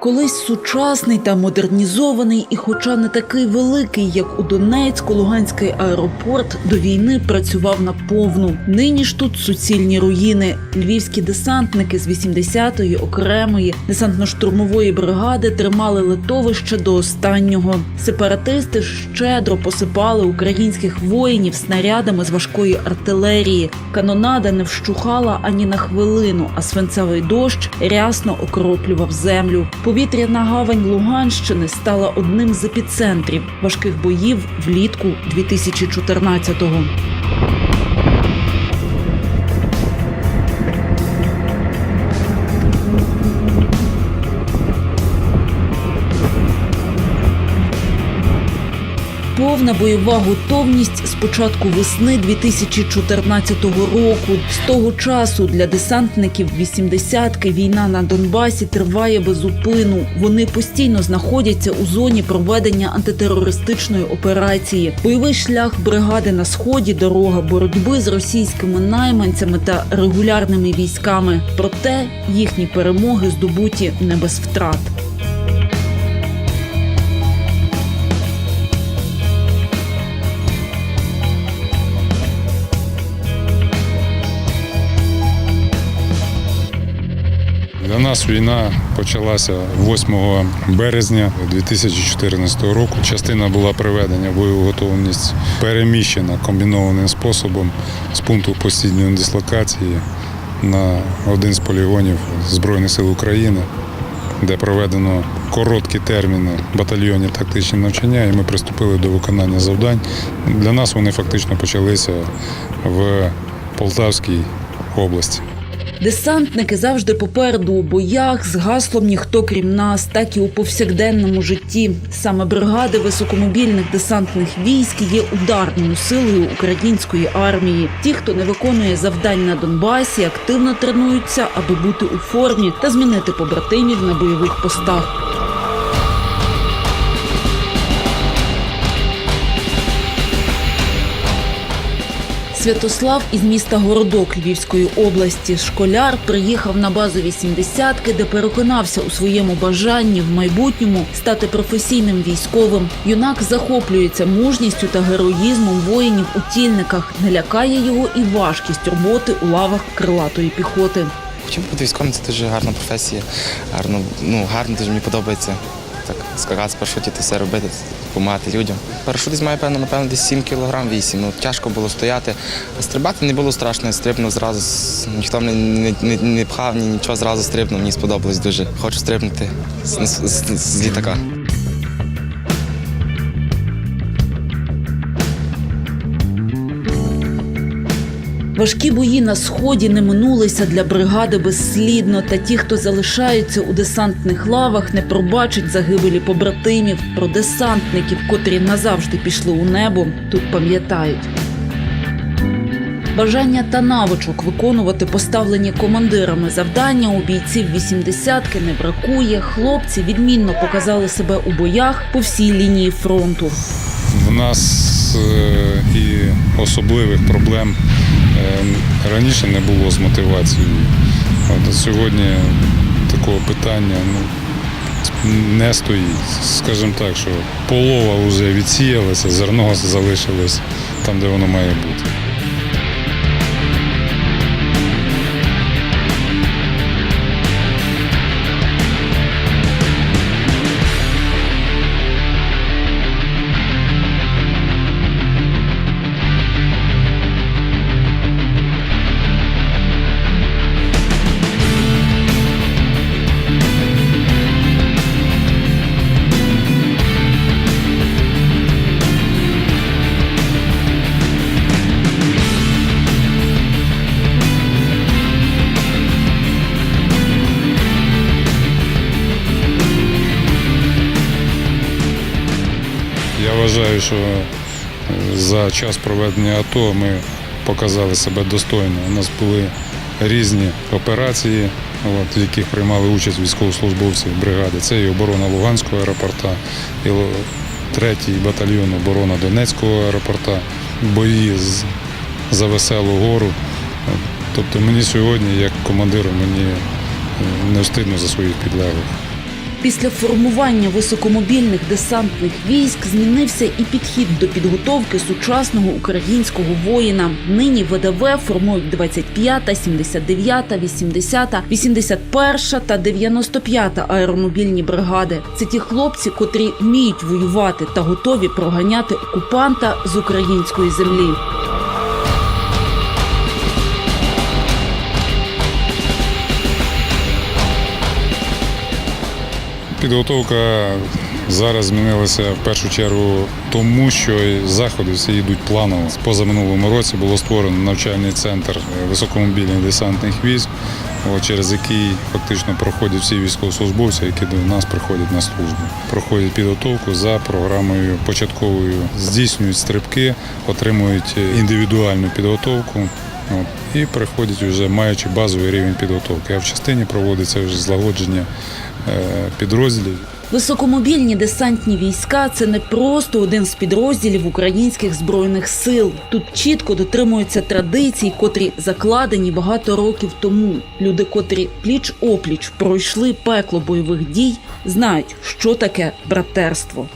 Колись сучасний та модернізований, і, хоча не такий великий, як у Донецьку, Луганський аеропорт до війни працював наповну. Нині ж тут суцільні руїни. Львівські десантники з 80-ї окремої десантно-штурмової бригади тримали литовище до останнього. Сепаратисти щедро посипали українських воїнів снарядами з важкої артилерії. Канонада не вщухала ані на хвилину, а свинцевий дощ рясно окроплював землю. Повітряна гавань Луганщини стала одним з епіцентрів важких боїв влітку 2014-го. Повна бойова готовність з початку весни 2014 року. З того часу для десантників вісімдесятки війна на Донбасі триває без зупину. Вони постійно знаходяться у зоні проведення антитерористичної операції. Бойовий шлях бригади на сході, дорога боротьби з російськими найманцями та регулярними військами. Проте їхні перемоги здобуті не без втрат. Нас війна почалася 8 березня 2014 року. Частина була приведення в бойову готовність переміщена комбінованим способом з пункту постійної дислокації на один з полігонів Збройних сил України, де проведено короткі терміни батальйонні тактичні навчання, і ми приступили до виконання завдань. Для нас вони фактично почалися в Полтавській області. Десантники завжди попереду у боях з гаслом ніхто крім нас, так і у повсякденному житті. Саме бригади високомобільних десантних військ є ударною силою української армії. Ті, хто не виконує завдань на Донбасі, активно тренуються, аби бути у формі та змінити побратимів на бойових постах. Святослав із міста Городок Львівської області. Школяр приїхав на базу 80-ки, де переконався у своєму бажанні в майбутньому стати професійним військовим. Юнак захоплюється мужністю та героїзмом воїнів у тільниках. Не лякає його і важкість роботи у лавах крилатої піхоти. Хотів бути військовим, це дуже гарна професія. Гарно, ну, гарно дуже мені подобається. Так, скакати з парашутів все робити, допомагати людям. Парашут десь має, певно, напевно, десь 7 кілограм 8. Ну, тяжко було стояти. А стрибати не було страшно, я стрибнув зразу. Ніхто мене не, не, не пхав, ні нічого зразу стрибнув. Мені сподобалось дуже. Хочу стрибнути з, з, з, з літака. Важкі бої на сході не минулися для бригади безслідно. Та ті, хто залишаються у десантних лавах, не пробачать загибелі побратимів. Про десантників, котрі назавжди пішли у небо, тут пам'ятають. Бажання та навичок виконувати поставлені командирами завдання у бійців 80-ки не бракує. Хлопці відмінно показали себе у боях по всій лінії фронту. В нас е, і особливих проблем раніше не було з мотивацією. От сьогодні такого питання ну, не стоїть. Скажімо так, що полова вже відсіялася, зерно залишилось там, де воно має бути. Вважаю, що е, за час проведення АТО ми показали себе достойно. У нас були різні операції, от, в яких приймали участь військовослужбовці бригади. Це і оборона Луганського аеропорта, і третій батальйон оборона Донецького аеропорта, бої за веселу гору. Тобто мені сьогодні, як командиру, мені е, не встидно за своїх підлеглих. Після формування високомобільних десантних військ змінився і підхід до підготовки сучасного українського воїна. Нині ВДВ формують 25-та, 79-та, 80-та, 81-та та 95-та аеромобільні бригади. Це ті хлопці, котрі вміють воювати та готові проганяти окупанта з української землі. Підготовка зараз змінилася в першу чергу тому, що заходи всі йдуть планово. Позаминулому році було створено навчальний центр високомобільних десантних військ, через який фактично проходять всі військовослужбовці, які до нас приходять на службу. Проходять підготовку за програмою початковою, здійснюють стрибки, отримують індивідуальну підготовку. От, і приходять вже маючи базовий рівень підготовки. А в частині проводиться вже злагодження підрозділів. Високомобільні десантні війська це не просто один з підрозділів українських збройних сил. Тут чітко дотримуються традицій, котрі закладені багато років тому. Люди, котрі пліч опліч пройшли пекло бойових дій, знають, що таке братерство.